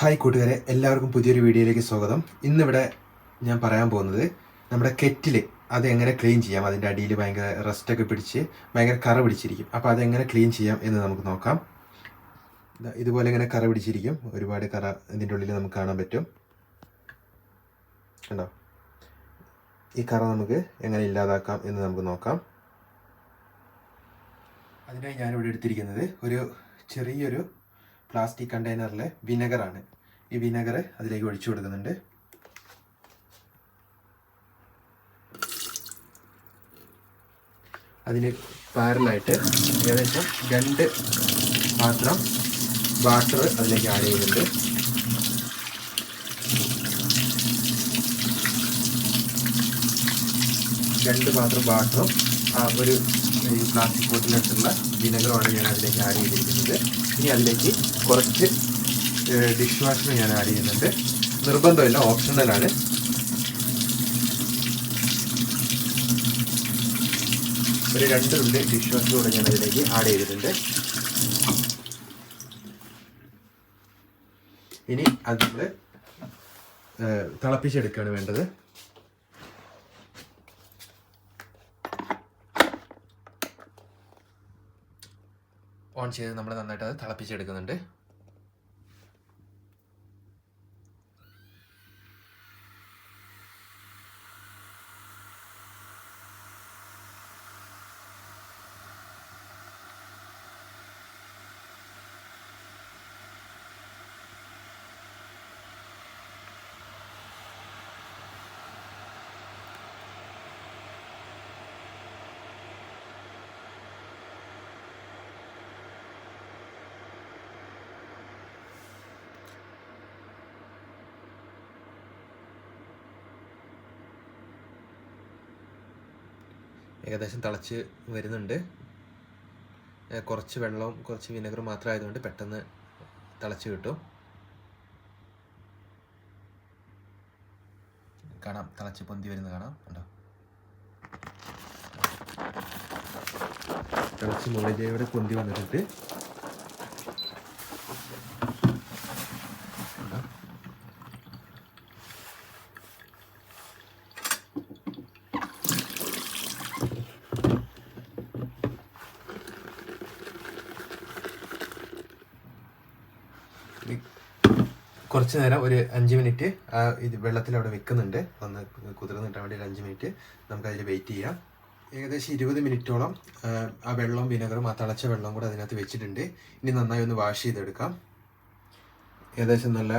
Hi കൂട്ടുകാരെ എല്ലാവർക്കും പുതിയൊരു വീഡിയോയിലേക്ക് സ്വാഗതം. ഇന്നിവിടെ ഞാൻ പറയാൻ പോകുന്നത് നമ്മുടെ കെറ്റിൽ അത് എങ്ങനെ ക്ലീൻ ചെയ്യാം അതിന്റെ അടിയിൽ ഭയങ്കര റസ്റ്റൊക്കെ പിടിച്ച് ഭയങ്കര കറ പിടിച്ചിരിക്കും. അപ്പോൾ അതെങ്ങനെ ക്ലീൻ ചെയ്യാം എന്ന് നമുക്ക് നോക്കാം. ഇതുപോലെ ഇങ്ങനെ കറ പിടിച്ചിരിക്കും. ഒരുപാട് കറ ഇതിന്റെ ഉള്ളിൽ നമുക്ക് കാണാൻ പറ്റും. കണ്ടോ? ഈ കറ നമുക്ക് എങ്ങനെ ഇല്ലാതാക്കാം എന്ന് നമുക്ക് നോക്കാം. അതിനായി ഞാനിവിടെ എടുത്തിരിക്കുന്നത് ഒരു ചെറിയൊരു പ്ലാസ്റ്റിക് കണ്ടെയ്നറിലെ വിനെഗറാണ്. ഈ വിനെഗർ അതിലേക്ക് ഒഴിച്ചു കൊടുക്കുന്നുണ്ട്. അതിന് പാരലായിട്ട് ഏകദേശം രണ്ട് പാത്രം വാട്ടർ അതിലേക്ക് ആഡ് ചെയ്യുന്നുണ്ട്. രണ്ട് പാത്രം വാട്ടറും ഒരു ഈ പ്ലാസ്റ്റിക് ബോട്ടിലെടുത്തുള്ള വിനെഗറുമാണ് ഞാൻ അതിലേക്ക് ആഡ് ചെയ്തിരിക്കുന്നത് ഇനി അതിലേക്ക് കുറച്ച് ഡിഷ് വാഷിന് ഞാൻ ആഡ് ചെയ്യുന്നുണ്ട്. നിർബന്ധമില്ല ഓപ്ഷണലാണ് ഒരു രണ്ട് ഉള്ളി ഡിഷ് വാഷ് കൂടെ ഞാൻ അതിലേക്ക് ആഡ് ചെയ്തിട്ടുണ്ട്. ഇനി അത് നമ്മൾ തിളപ്പിച്ചെടുക്കുകയാണ് വേണ്ടത്. ഓൺ ചെയ്ത് നമ്മൾ നന്നായിട്ട് അത് തിളപ്പിച്ചെടുക്കുന്നുണ്ട്. ഏകദേശം തിളച്ച് വരുന്നുണ്ട്. കുറച്ച് വെള്ളവും കുറച്ച് വിനെഗറും മാത്രം ആയതുകൊണ്ട് പെട്ടെന്ന് തിളച്ച് കിട്ടും. കാണാം തിളച്ച് പൊന്തി വരുന്നത് കാണാം. കണ്ടോ? തിളച്ച് മുകളിലൂടെ പൊന്തി വന്നിട്ടുണ്ട്. കുറച്ച് നേരം ഒരു അഞ്ച് മിനിറ്റ് ആ ഇത് വെള്ളത്തിൽ അവിടെ വെക്കുന്നുണ്ട്. ഒന്ന് കുതിർന്ന് കിട്ടാൻ വേണ്ടി ഒരു അഞ്ച് മിനിറ്റ് നമുക്ക് അതിൽ വെയിറ്റ് ചെയ്യാം. ഏകദേശം ഇരുപത് മിനിറ്റോളം ആ, വെള്ളവും വിനെഗറും ആ തിളച്ച വെള്ളവും കൂടെ അതിനകത്ത് വെച്ചിട്ടുണ്ട്. ഇനി നന്നായി ഒന്ന് വാഷ് ചെയ്തെടുക്കാം. ഏകദേശം നല്ല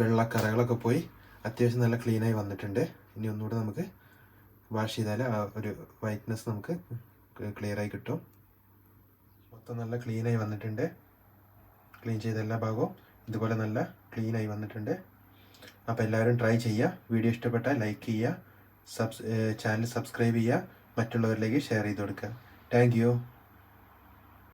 വെള്ള കറകളൊക്കെ പോയി അത്യാവശ്യം നല്ല ക്ലീനായി വന്നിട്ടുണ്ട്. ഇനി ഒന്നുകൂടെ നമുക്ക് വാഷ് ചെയ്താൽ ആ ഒരു വൈറ്റ്നസ് നമുക്ക് ക്ലിയറായി കിട്ടും. മൊത്തം നല്ല ക്ലീനായി വന്നിട്ടുണ്ട്. ക്ലീൻ ചെയ്ത എല്ലാ ഭാഗവും ഇതുപോലെ നല്ല ക്ലീനായി വന്നിട്ടുണ്ട്. അപ്പോൾ എല്ലാവരും ട്രൈ ചെയ്യുക. വീഡിയോ ഇഷ്ടപ്പെട്ടാൽ ലൈക്ക് ചെയ്യുക. സബ്സ് ചാനൽ സബ്സ്ക്രൈബ് ചെയ്യുക. മറ്റുള്ളവരിലേക്ക് ഷെയർ ചെയ്ത് കൊടുക്കുക. താങ്ക്